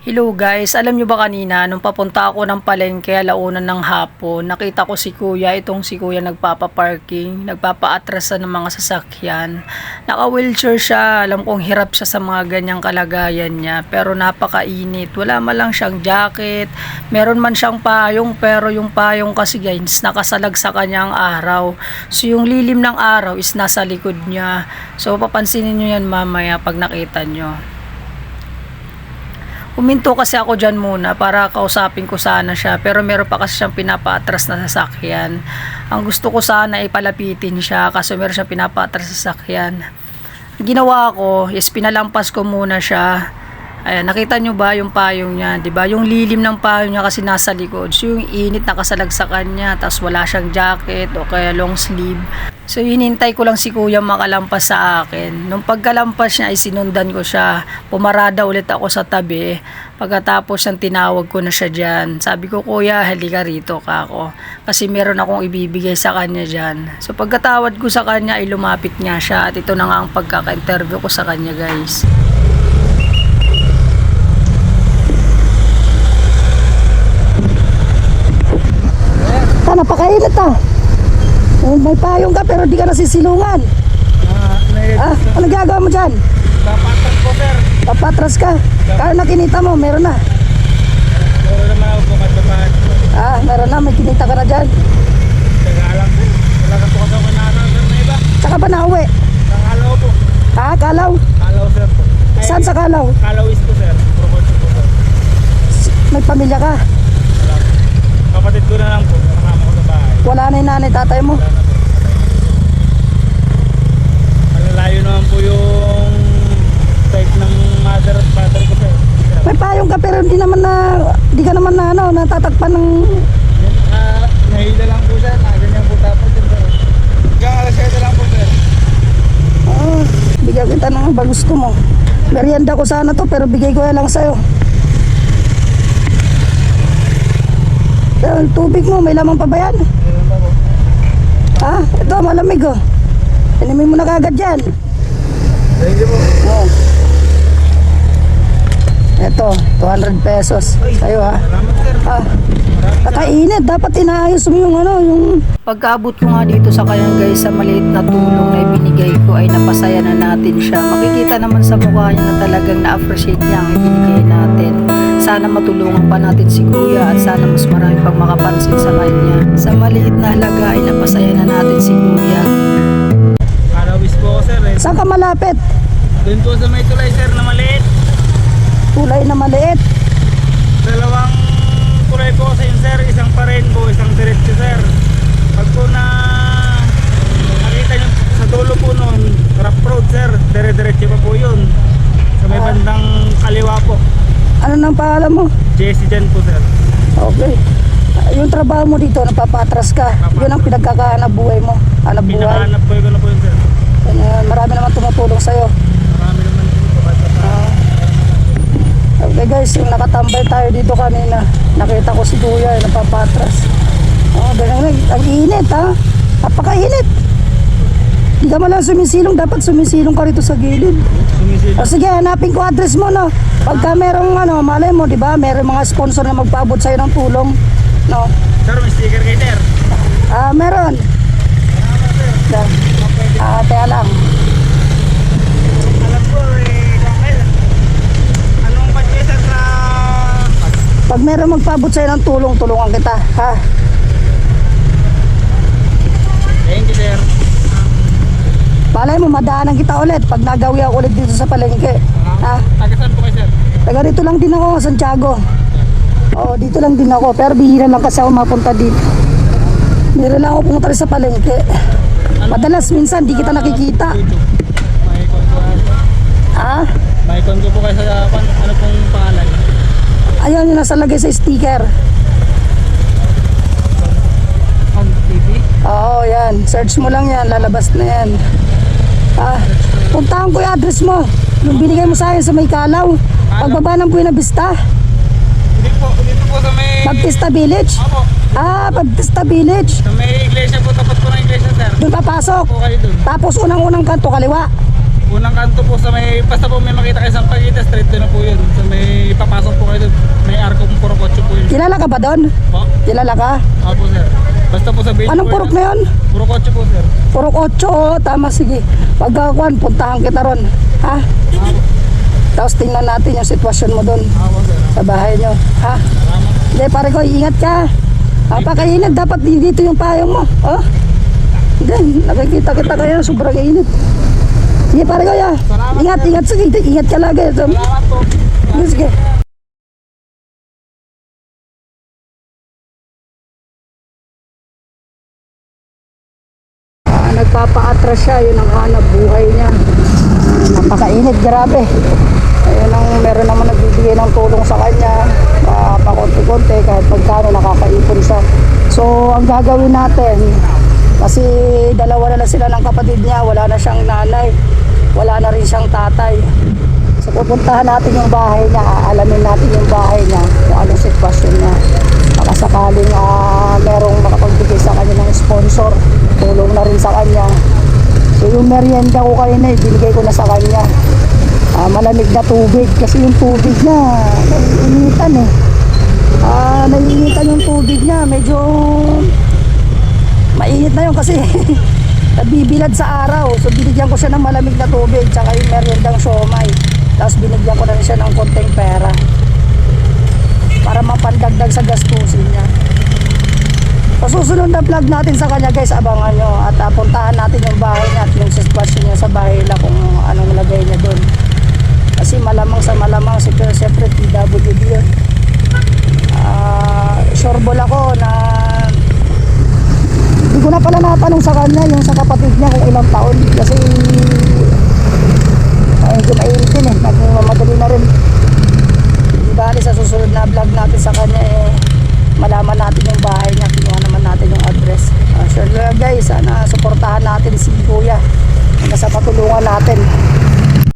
Hello guys, alam nyo ba kanina nung papunta ako ng palengke alaunan ng hapon, nakita ko si kuya, itong si kuya nagpapaparking, nagpapaatrasan ng mga sasakyan. Naka-wheelchair siya, alam kong hirap siya sa mga ganyang kalagayan niya, pero napakainit. Wala man lang siyang jacket, meron man siyang payong, pero yung payong kasi guys, nakasalag sa kanyang araw. So yung lilim ng araw is nasa likod niya. So papansinin nyo yan mamaya pag nakita nyo. Huminto kasi ako dyan muna para kausapin ko sana siya pero meron pa kasi siyang pinapaatras na sasakyan. Ang gusto ko sana ay palapitin siya kasi meron siyang pinapaatras na sasakyan. Ginawa ko is pinalampas ko muna siya. Ayan, nakita nyo ba yung payong niya, 'di ba? Yung lilim ng payong niya kasi nasa likod. So yung init nakasalag sa kanya, tapos wala siyang jacket o kaya long sleeve. So hinintay ko lang si kuya makalampas sa akin. Nung pagkalampas niya ay sinundan ko siya. Pumarada ulit ako sa tabi. Pagkatapos ng tinawag ko na siya dyan. Sabi ko, kuya, halika rito ka ako. Kasi meron akong ibibigay sa kanya dyan. So pagkatawad ko sa kanya ay lumapit nga siya. At ito na nga ang pagkaka-interview ko sa kanya guys. Napakainit ah. Eh, May payong ka pero di ka nasisilungan. Ah, may Ah, ano gagawa mo dyan? papatras po sir. Papatras ka. Kaya na kinita mo, meron na. Puro naman ako katapat. Ah, meron na, may kinita ka na dyan. Tagalang po. Wala ka po kasi ako nakakasar na iba. Saka ba nauwi? Kalaw po. Ah, Kalaw. Kalaw sir. Ay, Saan sa Kalaw? Kalaw is po sir. Promotion po sir. May pamilya ka. Wala. Kapatid ko na lang po. Kasama ko sa bahay. Wala na yung nanay, tatay mo. Malalayo naman po yung side ng mother at father ko sir. May payong ka pero di naman na, di ka naman na ano, natatakpan ng... Yan, ah, nahila lang po sir. Ah, ganyan po yun sir. Hanggang alas 7 lang po sir. Ah, bigyan kita ng ba gusto mo. Merienda ko sana to pero bigay ko na lang sa'yo. Pero tubig mo, may lamang pa ba yan? Ha? Ito, malamig oh. Inimin mo na kagad yan. Thank you po. Oh. Ito, 200 pesos. Sa'yo ha. Ah, kakainit. Dapat inaayos mo yung ano, yung... Pagkaabot ko nga dito sa kanya guys sa maliit na tulong na ibinigay ko ay napasaya na natin siya. Makikita naman sa mukha niya na talagang na-appreciate niya ang ibinigay natin. Sana matulungan pa natin si kuya at sana mas marami pang makapansin sa kanya. Sa maliit na halaga ay napasaya na natin si kuya. Kalawis po ako sir eh. Saan ka malapit? Doon po sa may tulay sir na maliit. Tulay na maliit. Dalawang tulay po yun sir. Isang pa rainbow, isang diretso sir. Pag po na nakita nyo sa dulo po noon, rough road sir. Dire-diretso pa po yun. Sa may Ah. bandang kaliwa po. Ano nang pangalan mo? Jesse dyan po sir. Okay. Ah, Yung trabaho mo dito, napapatras ka. Yun ang pinagkakahanap buhay mo. Hanap buhay. Pinakahanap po ko na po yun sir. Yan, marami naman tumutulong sa'yo. Marami naman po po kahit pa Ah. Okay guys, yung nakatambay tayo dito kanina, nakita ko si Kuya, yung napapatras. Oh, ganun, ang init ha. Napakainit. Di ka man lang sumisilong, dapat sumisilong ka rito sa gilid. sumisil. O sige, hanapin ko address mo no. Pagka merong ano, malay mo, di ba? Merong mga sponsor na magpaabot sa'yo ng tulong. No? Sir, may sticker kay sir. Ah, meron. Yan. Ah, kaya lang. Alam ko eh, Raquel. Anong budget sir na Pag meron magpaabot sa'yo ng tulong, tulungan kita. Ha? Thank you sir. Malay mo, madaanan kita ulit pag nagawi ako ulit dito sa palengke. Ha? Tagasan po kayo sir. Taga dito lang din ako, Santiago. Oo, dito lang din ako. Pero bihira lang kasi ako mapunta dito. Bihira lang ako pumunta sa palengke. Madalas minsan di kita nakikita. Po Ha? May kon ko po kayo sa pan, ano pong pangalan? Ayun yung nasa lagay sa sticker. On TV. Oo, yan. Search mo lang yan. Lalabas na yan. Ah, puntahan ko yung address mo. Yung binigay mo sa akin sa may kalaw. Pagbaba ng Buena Vista. Dito po, dito po sa may Baptista Village. Opo, Ah, Baptista Village. sa may iglesia po tapat po ng iglesia sir. Doon papasok. Po kayo dun. Tapos unang-unang kanto kaliwa. Unang kanto po sa may basta po may makita kayo sa Pagita Street doon na po yun. Sa may papasok po kayo ka ba doon? Po? Kilala ka? Apo sir. Basta po sabihin Anong po purok yun. na yun? Puro kotse po sir. Purok 8, oo, tama, sige. Pagkakuan, puntahan kita ron. Ha? Tapos tingnan natin yung sitwasyon mo doon Apo sir. sa bahay nyo. Ha? Salamat. Hindi, pare ko, ingat ka. Napakainit, dapat dito yung payong mo. Oh? Hindi, nakikita kita kaya, sobrang init. Sige, pare ko, ya. Ingat, ingat, sige, ingat ka lagi. Salamat po. Sige, nagpapa-atras siya, yun ang hanap buhay niya. Napakainit, grabe. Ayun ang meron naman nagbibigay ng tulong sa kanya. Uh, pakonti-konti kahit pagkano nakakaipon siya. So, ang gagawin natin, kasi dalawa na lang sila ng kapatid niya, wala na siyang nanay, wala na rin siyang tatay. So pupuntahan natin yung bahay niya, aalamin natin yung bahay niya, kung anong sitwasyon niya. Baka sakaling ah, merong makapagbigay sa kanya ng sponsor, tulong na rin sa kanya. So yung merienda ko kayo na, binigay ko na sa kanya. Ah, malamig na tubig, kasi yung tubig niya, naiinitan eh. Ah, naiinitan yung tubig niya, medyo mainit na yun kasi nabibilad sa araw. So binigyan ko siya ng malamig na tubig tsaka yung meriendang siomay. Tapos binigyan ko na rin siya ng konting pera para mapandagdag sa gastusin niya. Sa susunod na vlog natin sa kanya guys, abangan nyo at ah, puntahan natin yung bahay niya at yung sitwasyon niya sa bahay nila kung anong lagay niya doon. Kasi malamang sa malamang si siyempre PWD yun. Ah, sure ball ako na hindi ko natanong sa kanya yung sa kapatid niya kung ilang taon. Kasi ay medyo mainit din eh. Nagmamadali na rin. Bali sa susunod na vlog natin sa kanya eh malaman natin yung bahay niya. Kinuha naman natin yung address. Uh, sure lang guys sana suportahan natin si kuya. Hanggang sa patulungan natin